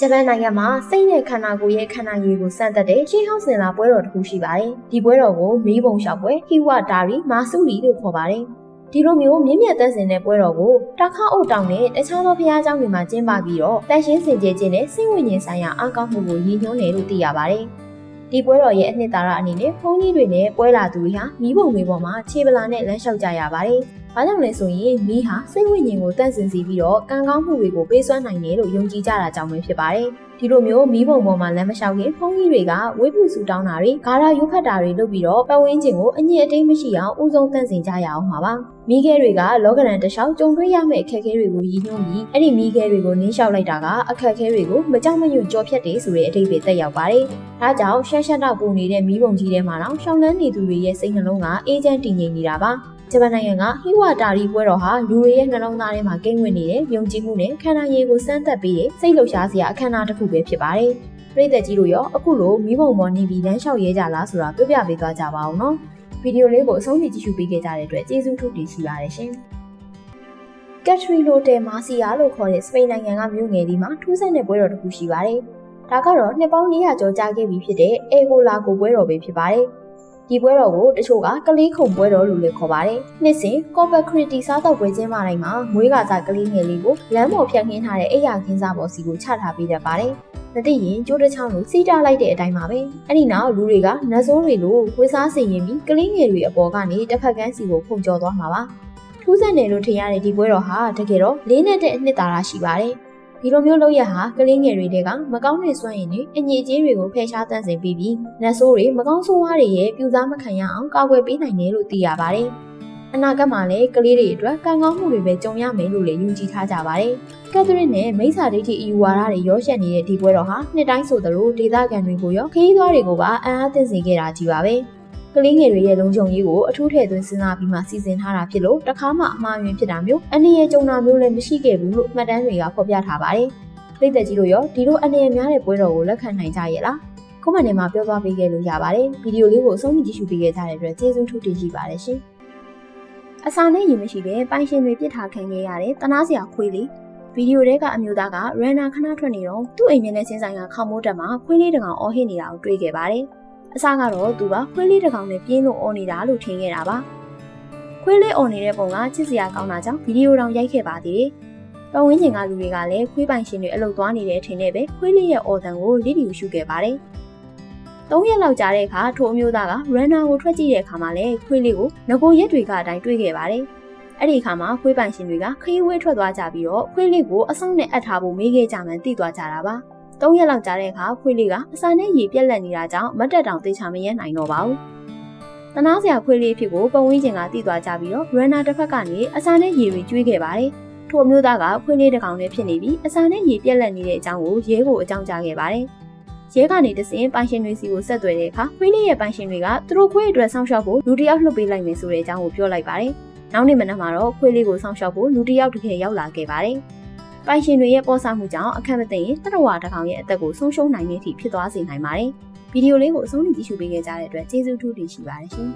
ဂျပန်နိုင်ငံမှာစိတ်နဲ့ခန္ဓာကိုယ်ရဲ့ခန္ဓာရည်ကိုစမ်းသပ်တဲ့ရှေးဟောင်းစင်လာပွဲတော်တစ်ခုရှိပါတယ်။ဒီပွဲတော်ကိုမီးပုံလျှောက်ပွဲဟီဝဒါရီမာဆူလီလို့ခေါ်ပါတယ်။ဒီလိုမျိုးမြင့်မြတ်သက်စင်တဲ့ပွဲတော်ကိုတခါအုတ်တောင်နဲ့တခြားသောဘုရားကျောင်းတွေမှာကျင်းပပြီးတော့တန်ရှင်းစင်ကြယ်ခြင်းနဲ့စိတ်ဝိညာဉ်ဆိုင်ရာအားကောင်းမှုကိုရည်ညွှန်းတယ်လို့သိရပါတယ်။ဒီပွဲတော်ရဲ့အနှစ်သာရအနေနဲ့ဘုန်းကြီးတွေနဲ့ပွဲလာသူတွေဟာမိဘုံတွေပေါ်မှာခြေပလာနဲ့လမ်းလျှောက်ကြရပါတယ်။ ဘာကြောင့်လဲဆိုရင်မိဟာစိတ်ဝိညာဉ်ကိုတန့်စင်စီပြီးတော့ကံကောင်းမှုတွေကိုပေးစွမ်းနိုင်တယ်လို့ယုံကြည်ကြတာကြောင့်ပဲဖြစ်ပါတယ်။ဒီလိုမျိုးမိဘုံပေါ်မှာလမ်းမလျှောက်ရင်ဘုန်းကြီးတွေကဝိပုစုတောင်းတာတွေဂါရရုပ်ခတ်တာတွေလုပ်ပြီးတော့ပတ်ဝန်းကျင်ကိုအညစ်အတိတ်မရှိအောင်ဥဆုံးတန့်စင်ကြရအောင်ပါပါ။မိခဲတွေကလောကရန်တလျှောက်ကြုံတွေ့ရမယ့်အခက်အခဲတွေကိုရည်ညွှန်းပြီးအဲ့ဒီမိခဲတွေကိုနင်းလျှောက်လိုက်တာကအခက်အခဲတွေကိုမကြောက်မရွံ့ကြော်ဖြတ်တယ်ဆိုတဲ့အဓိပ္ပာယ်သက်ရောက်ပါတယ်။ဒါကြောင့်ရှက်ရှက်တော့ပူနေတဲ့မိဘုံကြီးထဲမှာတော့ရှောင်းလန်းနေသူတွေရဲ့စိတ်နှလုံးကအေးချမ်းတည်ငြိမ်နေတာပါ။ ဂျပန်နိုင်ငံကဟိဝတာရီပွဲတော်ဟာလူတွေရဲ့နှလုံးသားထဲမှာကိန်းဝင်နေတဲ့ယုံကြည်မှုနဲ့ခန္ဓာရည်ကိုစမ်းသပ်ပေးတဲ့စိတ်လှုပ်ရှားစရာအခမ်းအနားတစ်ခုပဲဖြစ်ပါတယ်။ပြည်သက်ကြီးတို့ရောအခုလိုမိဘုံပေါ်နေပြီးလမ်းလျှောက်ရဲကြလားဆိုတာပြောပြပေးသွားကြပါအောင်နော်။ဗီဒီယိုလေးကိုအဆုံးထိကြည့်ရှုပေးခဲ့ကြတဲ့အတွက်ကျေးဇူးထုတ်တင်ရှိပါတယ်ရှင်။ကက်ထရီလိုတယ်မာစီယာလို့ခေါ်တဲ့စပိန်နိုင်ငံကမြို့ငယ်လေးမှာထူးဆန်းတဲ့ပွဲတော်တစ်ခုရှိပါတယ်။ဒါကတော့နှစ်ပေါင်း400ကျော်ကြာခဲ့ပြီဖြစ်တဲ့အေဂိုလာကိုပွဲတော်ပဲဖြစ်ပါတယ်။ ဒီပွဲတော်ကိုတချို့ကကလေးခုံပွဲတော်လို့လည်းခေါ်ပါတယ်။နှစ်စဉ် Copper Critic စားတော့ပွဲချင်းမတိုင်းမှာမွေးကစားကလေးငယ်လေးကိုလမ်းပေါ်ဖြတ်ခင်းထားတဲ့အိယာခင်းစားပေါ်စီကိုချထားပေးတတ်ပါတယ်။မသိရင်ကျိုးတစ်ချောင်းကိုစီးတားလိုက်တဲ့အတိုင်းပါပဲ။အဲ့ဒီနောက်လူတွေကနတ်ဆိုးတွေလိုဝေစားစီရင်ပြီးကလေးငယ်တွေအပေါ်ကနေတစ်ဖက်ကန်းစီကိုဖုန်ကျော်သွားမှာပါ။ထူးဆန်းတယ်လို့ထင်ရတဲ့ဒီပွဲတော်ဟာတကယ်တော့လေးနဲ့တဲ့အနှစ်သာရရှိပါတယ်။ ဒီလိုမျိုးလုပ်ရဟာကလေးငယ်တွေတဲကမကောင်းတဲ့စွမ်းရည်နဲ့အငြိအကျေးတွေကိုဖယ်ရှားတန့်စင်ပြီးပြီးနတ်ဆိုးတွေမကောင်းဆိုးဝါးတွေရဲ့ပြူစားမခံရအောင်ကာကွယ်ပေးနိုင်တယ်လို့သိရပါတယ်။အနာဂတ်မှာလည်းကလေးတွေအတွက်ကံကောင်းမှုတွေပဲကြုံရမယ်လို့လည်းယုံကြည်ထားကြပါတယ်။ကက်သရစ်နဲ့မိစ္ဆာဒိဋ္ဌိအယူဝါဒတွေရောရှက်နေတဲ့ဒီပွဲတော်ဟာနှစ်တိုင်းဆိုသလိုဒေသခံတွေကိုရောခရီးသွားတွေကိုပါအံ့အားသင့်စေခဲ့တာကြီးပါပဲ။ ကလေးငယ်တွေရဲ့လုံခြုံရေးကိုအထူးထည့်သွင်းစဉ်းစားပြီးမှစီစဉ်ထားတာဖြစ်လို့တခါမှအမှားယွင်းဖြစ်တာမျိုးအနေရကြုံတာမျိုးလည်းမရှိခဲ့ဘူးလို့မှတ်တမ်းတွေကဖော်ပြထားပါတယ်။ပြည်သက်ကြီးတို့ရောဒီလိုအနေရများတဲ့ပွဲတော်ကိုလက်ခံနိုင်ကြရဲ့လား။ကွန်မန့်ထဲမှာပြောသွားပေးခဲ့လို့ရပါတယ်။ဗီဒီယိုလေးကိုအဆုံးထိကြည့်ရှုပေးခဲ့ကြတဲ့အတွက်ကျေးဇူးထူးတင်ရှိပါတယ်ရှင်။အစာနဲ့ရင်မရှိပဲပိုင်ရှင်တွေပြစ်ထားခံခဲ့ရတဲ့တနာစရာခွေးလေးဗီဒီယိုထဲကအမျိုးသားကရန်နာခဏထွက်နေတော့သူ့အိမ်မျက်နှာချင်းဆိုင်ကခေါမိုးတက်မှာခွေးလေးတကောင်အော်ဟစ်နေတာကိုတွေ့ခဲ့ပါတယ်။ အစကတော့သူကခွေးလေးတစ်ကောင်နဲ့ပြင်းလို့អော်နေတာလို့ထင်ခဲ့တာပါခွေးလေးអော်နေတဲ့ပုံကချစ်စရာကောင်းတာကြောင့်ဗီဒီယိုတောင်ရိုက်ခဲ့ပါသေးတယ်တော်ဝင်းကျင်ကလူတွေကလည်းခွေးပိုင်ရှင်တွေအလုပ်သွားနေတဲ့အထင်နဲ့ပဲခွေးလေးရဲ့အော်တန်ကိုလိလီယူရှုခဲ့ပါတယ်သုံးရက်လောက်ကြာတဲ့အခါထိုအမျိုးသားကရန်နာကိုထွက်ကြည့်တဲ့အခါမှာလည်းခွေးလေးကိုငကိုရက်တွေကအတိုင်းတွေ့ခဲ့ပါတယ်အဲ့ဒီအခါမှာခွေးပိုင်ရှင်တွေကခရီးဝေးထွက်သွားကြပြီးတော့ခွေးလေးကိုအဆောင်နဲ့အပ်ထားဖို့မေးခဲ့ကြမှန်းသိသွားကြတာပါ။ ၃ရက်လောက်ကြာတဲ့အခါခွေးလေးကအစာနဲ့ရေပြက်လက်နေတာကြောင့်မတ်တက်တောင်သေချာမရဲနိုင်တော့ပါဘူး။တနာစရာခွေးလေးဖြစ်ကိုပတ်ဝန်းကျင်ကတိသွားကြပြီးတော့ရန်နာတစ်ဖက်ကနေအစာနဲ့ရေတွေကျွေးခဲ့ပါတယ်။ထို့မျိုးသားကခွေးလေးတစ်ကောင်နဲ့ဖြစ်နေပြီးအစာနဲ့ရေပြက်လက်နေတဲ့အကြောင်းကိုရဲကိုအကြောင်းကြားခဲ့ပါတယ်။ရဲကနေတစင်ပိုင်ရှင်တွေစီကိုဆက်သွယ်တဲ့အခါခွေးလေးရဲ့ပိုင်ရှင်တွေကသူတို့ခွေးအတွက်စောင့်ရှောက်ဖို့လူတစ်ယောက်လှုပ်ပေးလိုက်မယ်ဆိုတဲ့အကြောင်းကိုပြောလိုက်ပါတယ်။နောက်နေ့မနက်မှာတော့ခွေးလေးကိုစောင့်ရှောက်ဖို့လူတစ်ယောက်တကယ်ရောက်လာခဲ့ပါတယ်။ ပိုင်ရှင်တွေရဲ့ပေါ်ဆမှုကြောင့်အခက်မသိရင်တရဝါတစ်ကောင်ရဲ့အသက်ကိုဆုံးရှုံးနိုင်တဲ့အထိဖြစ်သွားစေနိုင်ပါတယ်။ဗီဒီယိုလေးကိုအဆုံးထိကြည့်ရှုပေးခဲ့ကြတဲ့အတွက်ကျေးဇူးထူးတင်ရှိပါတယ်ရှင်။